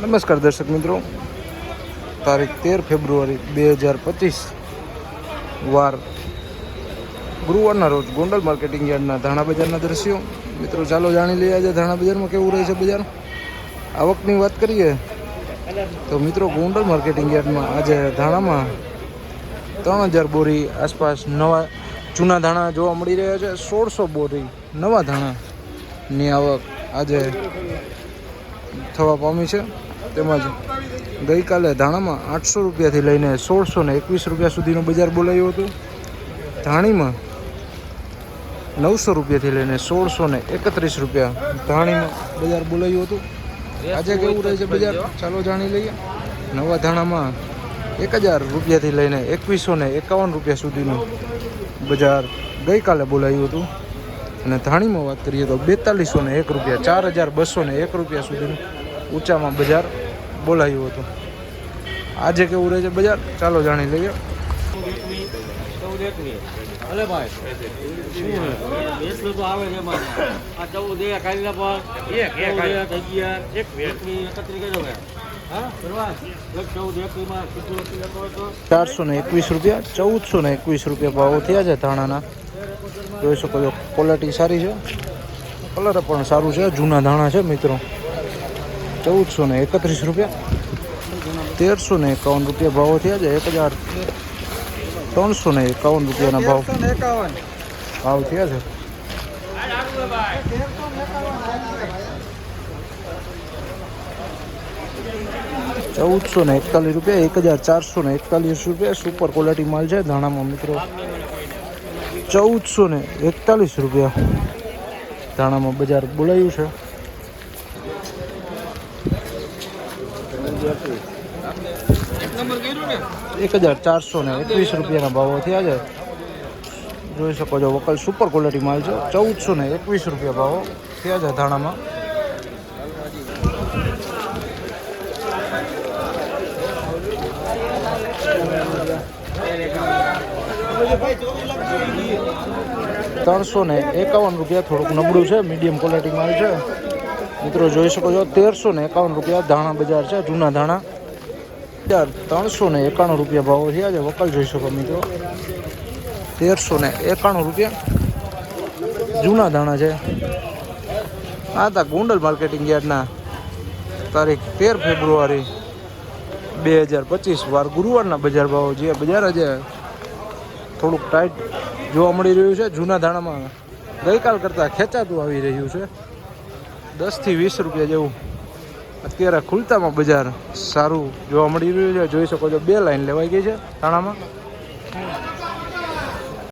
નમસ્કાર દર્શક મિત્રો. તારીખ તેર ફેબ્રુઆરી બે હજાર પચીસ, વાર ગુરુવારના રોજ ગોંડલ માર્કેટિંગ યાર્ડના ધાણા બજારના દ્રશ્યો. મિત્રો, ચાલો જાણી લઈએ આજે ધાણા બજારમાં કેવું રહે છે બજાર. આવકની વાત કરીએ તો મિત્રો, ગોંડલ માર્કેટિંગ યાર્ડમાં આજે ધાણામાં ત્રણ હજાર બોરી આસપાસ નવા જૂના ધાણા જોવા મળી રહ્યા છે. સોળસો બોરી નવા ધાણાની આવક આજે થવા પામી છે. તેમજ ગઈકાલે ધાણામાં આઠસો રૂપિયાથી લઈને સોળસો ને એકવીસ રૂપિયા સુધીનું બજાર બોલાયું હતું. ધાણીમાં નવસો રૂપિયાથી લઈને સોળસો ને એકત્રીસ રૂપિયા ધાણીમાં બજાર બોલાયું હતું. આજે કેવું રહે છે બજાર? ચાલો જાણી લઈએ. નવા ધાણામાં એક હજાર રૂપિયાથી લઈને એકવીસો ને એકાવન રૂપિયા સુધીનું બજાર ગઈકાલે બોલાયું હતું. અને ધાણીમાં વાત કરીએ તો બેતાલીસો ને એક રૂપિયા ચાર હજાર બસો ને એક રૂપિયા સુધીનું ઊંચામાં બજાર બોલાયું હતું. આજે કેવું રહે છે બજાર? ચાલો જાણી લઈએ. ભાઈ તો આવે છે આ ચૌદ એક કાલના એક એક અગિયાર એક એકત્રીસ કર્યો ચારસો ને એકવીસ રૂપિયા ચૌદસો ને એકવીસ રૂપિયા ભાવો થયા છે ધાણાના. જોઈ શકો છો ક્વોલિટી સારી છે. કલર પણ સારું છે જૂના ધાણા છે મિત્રો. ચૌદસો ને એકત્રીસ રૂપિયા. તેરસો ને એકાવન રૂપિયા ભાવ થયા છે એક હજાર ત્રણસો ને એકાવન રૂપિયાના ભાવ. ભાવ થયા છે. ચૌદસો ને એકતાલીસ રૂપિયા એક હજાર ચારસો ને એકતાલીસ રૂપિયા. સુપર ક્વોલિટી માલ છે ધાણામાં મિત્રો. ચૌદસો ને એકતાલીસ રૂપિયા ધાણામાં બજાર બોલાયું છે. એક હજાર ચારસો ને એકવીસ રૂપિયાના ભાવો થયા છે. જોઈ શકો છો, વકલ સુપર ક્વોલિટી માલ છે. ચૌદસો ને એકવીસ રૂપિયા ભાવો થયા છે ધાણામાં. ત્રણસો ને એકાવન રૂપિયા થોડુંક નબળું છે મીડિયમ ક્વોલિટીમાં છે. મિત્રો જોઈ શકો છો, તેરસો ને એકાવન રૂપિયા ધાણા બજાર છે, જૂના ધાણા. હજાર ત્રણસો ને એકાણું રૂપિયા ભાવો થયા છે વકલ જોઈ શકો મિત્રો. તેરસો ને એકાણું રૂપિયા જૂના ધાણા છે. આ હતા ગોંડલ માર્કેટિંગ યાર્ડના તારીખ તેર ફેબ્રુઆરી બે હજાર પચીસ વાર ગુરુવારના બજાર ભાવો જે બજાર આજે થોડુંક ટાઈટ જોવા મળી રહ્યું છે. જૂના ધાણામાં ગઈકાલ કરતાં ખેંચાતું આવી રહ્યું છે. દસથી વીસ રૂપિયા જેવું અત્યારે ખુલતામાં બજાર સારું જોવા મળી રહ્યું છે. જોઈ શકો છો, બે લાઈન લેવાઈ ગઈ છે ધાણામાં.